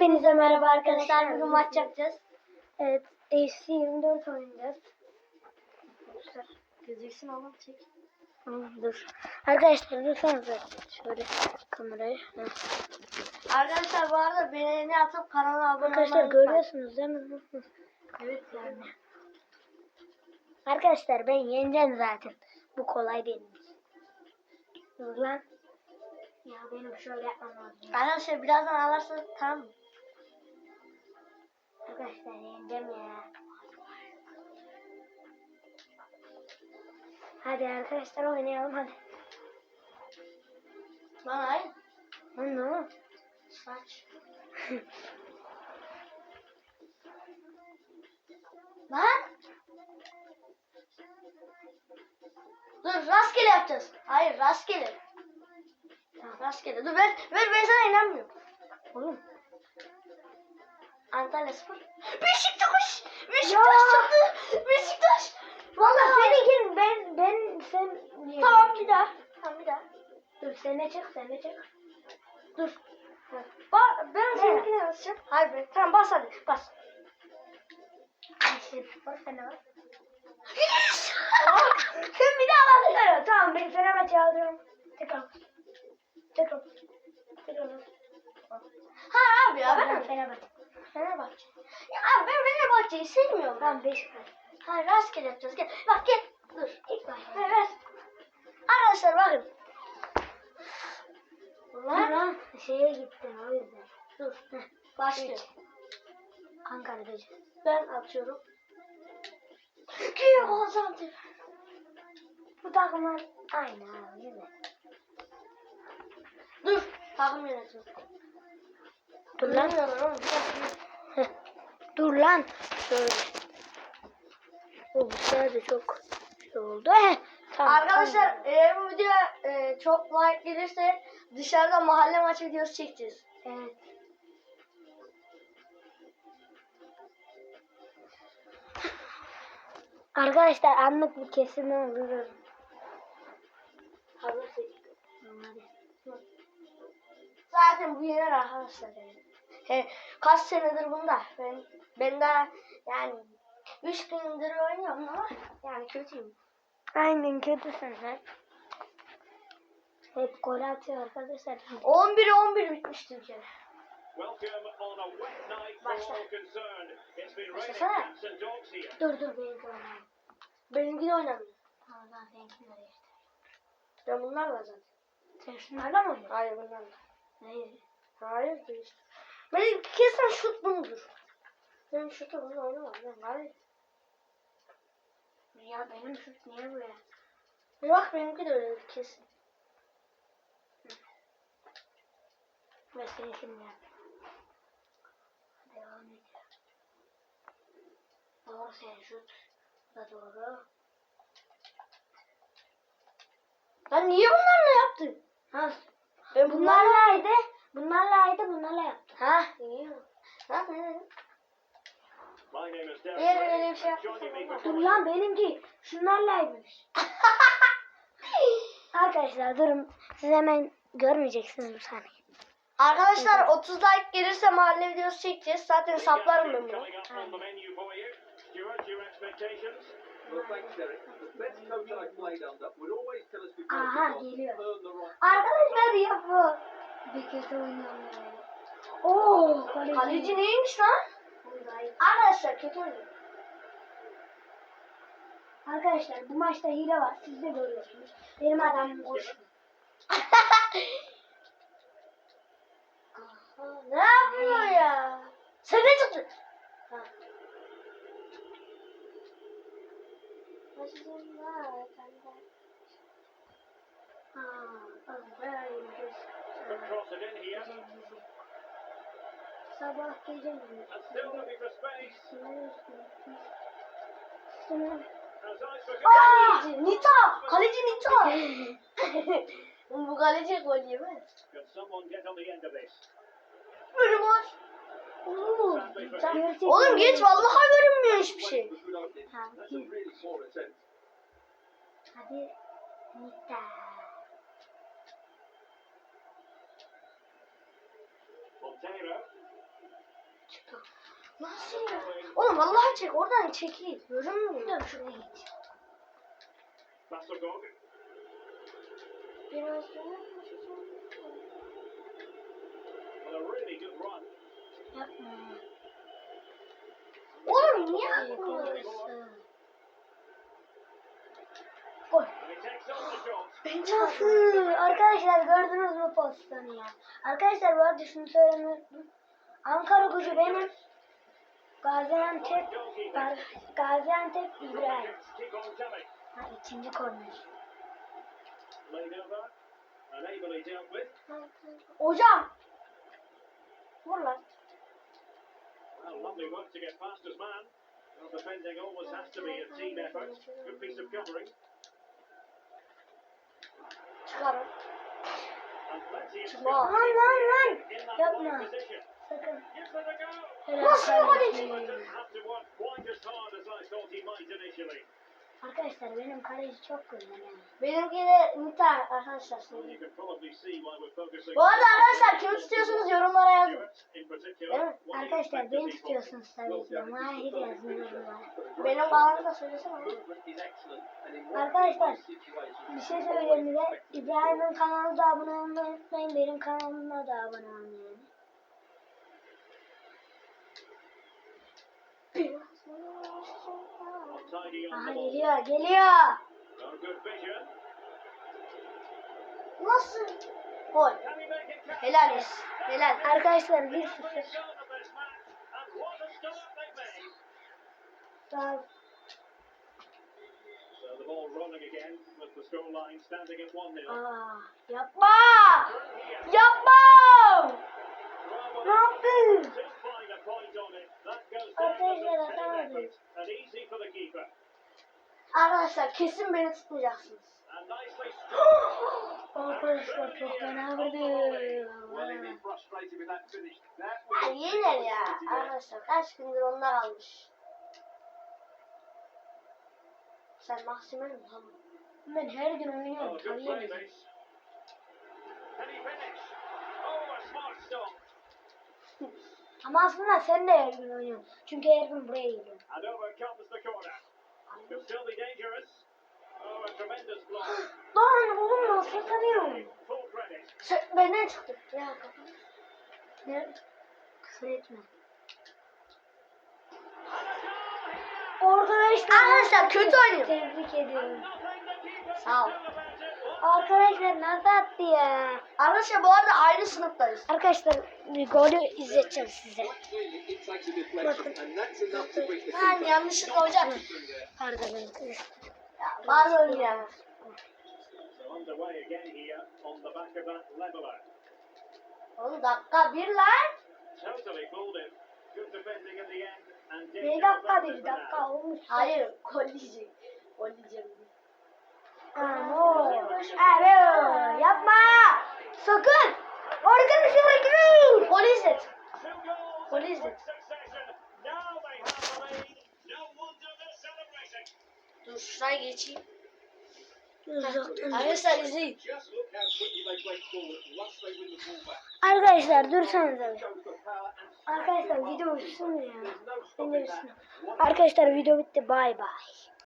Hepinize merhaba arkadaşlar. Bugün maç yapacağız. Evet. FC 24 oynayacağız. Arkadaşlar. Gözüksün oğlum çek. Dur. Arkadaşlar lütfen şöyle kamerayı. Heh. Arkadaşlar bu arada beğeni atıp kanala abone Arkadaşlar olmayı görüyorsunuz değil mi? Hı, hı. Evet yani. Arkadaşlar ben yeneceğim zaten. Bu kolay benim. Dur lan. Ya benim şöyle yapmam lazım. Arkadaşlar birazdan alırsın tamam mı? Arkadaşlar yeneceğim ya. Hadi arkadaşlar oynayalım hadi. Hayır. Lan ne oldu? Saç. Lan. Dur rastgele yapacağız. Hayır rastgele. Tamam rastgele. Dur ver ver ben sana inanmıyorum. Oğlum. Antalya Spor. Beşiktaş. Beşiktaş çıktı. Beşiktaş. Valla seni girin ben ben sen Tamam bir daha. Tamam bir daha. Dur sen de çık sen de çık. Dur. Ba ben Ne? seninkine basacağım. Hayır be. Tamam bas hadi. Bas. Bak sen de bak. Yes! Sen bir daha. Evet, tamam ben Fenerbahçe alıyorum. Tekrar. Tekrar. Tekrar. ha abi ya ben? Fenerbahçe. Fenerbahçe. Ya abi ben Fenerbahçe'yi sevmiyorum. Tamam Beşiktaş. Hayır rastgele yapacağız. Gel. Bak gel. Dur. İlk. Hayır ver. Arkadaşlar bakın. Lan şeye gittin o yüzden. Dur. Heh, Başlıyor. Ankara gücü. Ben atıyorum. Geliyor Gaziantep. Bu takımlar aynı abi? Dur. Takım yönetimi. Dur lan. Dur lan. Şöyle. O bu sefer çok şey oldu. Heh. Tamam, Arkadaşlar tamam. eğer bu video e, çok like gelirse dışarıda mahalle maçı videosu çekeceğiz. Evet. Arkadaşlar anlık bir. Tamam, hadi. Zaten bu yener arkadaşlar yani. He, kaç senedir bunda. Ben ben daha yani 3 gündür oynuyorum ama yani kötüyüm. Aynen kötüsün sen. Hep gol atıyor arkadaşlar. 11 11 bitmişti bir kere. Başla. Başlasana. Dur dur benimki oynayayım. Benimki de oynamıyor. Tamam tamam benimki de işte. Ben bunlarla zaten. Sen şunlarla mı oynuyorsun? Hayır bunlarla. Hayır. Hayır değil. Benim kesin şut bunudur. Benim şutu bunu oynamam. Ben hayır. Ya benim şut niye? Bir bak benimki de öyle kesin. Ve seni şimdi. Devam ediyor. Doğru senin şut. Da doğru. Lan niye bunlarla yaptın? Ha, Ben bunlarlaydı. Bunlarlaydı bunlarla yaptı. Ha iyi. Ha ne dedim? My name is Derek. Eğer öyle bir şey for Dur lan benimki şunlarlaymış. Arkadaşlar durun. Siz hemen görmeyeceksiniz bu saniye. Arkadaşlar 30 like gelirse mahalle videosu çekeceğiz. Zaten saplarım ben bunu. Aha, geliyor. Arkadaşlar ya bu. Bir kötü oynuyorum yani. Oo kaleci. Kaleci neymiş lan? Arkadaşlar kötü oynuyor. Arkadaşlar bu maçta hile var. Siz de görüyorsunuz. Benim adamım boş. Ne yapıyor ya? Sen ne çıktın? Ha. Aa, böyle Sabah gece mi? Nita. Kaleci Nita. Bu kaleci gol yemez. Maç. Oo, gerçekten- Oğlum geç vallahi görünmüyor hiçbir şey. Ha. Hadi. Nita. Montero. Nasıl ya? Oğlum vallahi çek. Oradan çekil. Görünmüyor. Şuraya git. Biraz Well, a really good run. Yapma. Oğlum niye yapmıyorsun? Gol. Nasıl? Arkadaşlar gördünüz mü pozisyonu ya? Arkadaşlar bu arada şunu söylemeyi. Ankara gücü benim. Gaziantep, Ga- Gaziantep İbrahim. Ha, ikinci korner. Hocam. Vur lan. Well, lovely work to get Çıkma. Lan lan lan. Yapma. Nasıl. Arkadaşlar benim kaleci çok güzel. yani. Benimki de Nita arkadaşlar. Bu arada arkadaşlar kimi tutuyorsunuz yorumlara yazın. He Arkadaşlar beni tutuyorsunuz tabii ki de. Mahir yazın yorumlara. Benim bağını da söylesene. Arkadaşlar bir şey söyleyeyim size. İbrahim'in kanalına da abone olmayı unutmayın. Benim kanalıma da abone olmayı. Aha geliyor geliyor. Nasıl? Gol. Helal olsun. Helal. Arkadaşlar Very 1-0. short of this match. And what a start they've made. Daha So the ball rolling again with the scoreline standing at 1 0. Aa, yapma. Yapma. Ne yaptın? Arkadaşlar kesin beni tutmayacaksınız. Arkadaşlar çok fena well, he'll vurdu. be frustrated with that finish. That Ya yener ya. Arkadaşlar kaç gündür onlar almış. Sen Maksimen mi? Ben her gün oynuyorum. good Ama aslında sen de her gün oynuyorsun. Çünkü her gün buraya geliyorsun. And over comes the corner. Could still be dangerous. Oh, a tremendous block. Lan oğlum nasıl. Sen, benden çıktı. Ya kapat. Ne? Küfür etme. Arkadaşlar kötü oynuyor. Tebrik ediyorum. Sağ ol. Arkadaşlar nasıl attı ya? Arkadaşlar bu arada aynı sınıftayız. Arkadaşlar golü izleteceğim size. the Ben yanlışlıkla hocam. Pardon arkadaşlar. Ya, Pardon ya. Oğlum dakika bir lan. Bir dakika bir dakika olmuş. Hayır gol diyecek. Gol diyeceğim. Amo. Alo. Yapma. Sakın. Arkadaşlar gülün. Gol izlet. Two goals What in is quick it? succession. Now they have the lead. No wonder they're celebrating. Dur şuraya geçeyim. Arkadaşlar izleyin. Ball back. Arkadaşlar power and Arkadaşlar video mi ya? Arkadaşlar video bitti. Bay bay.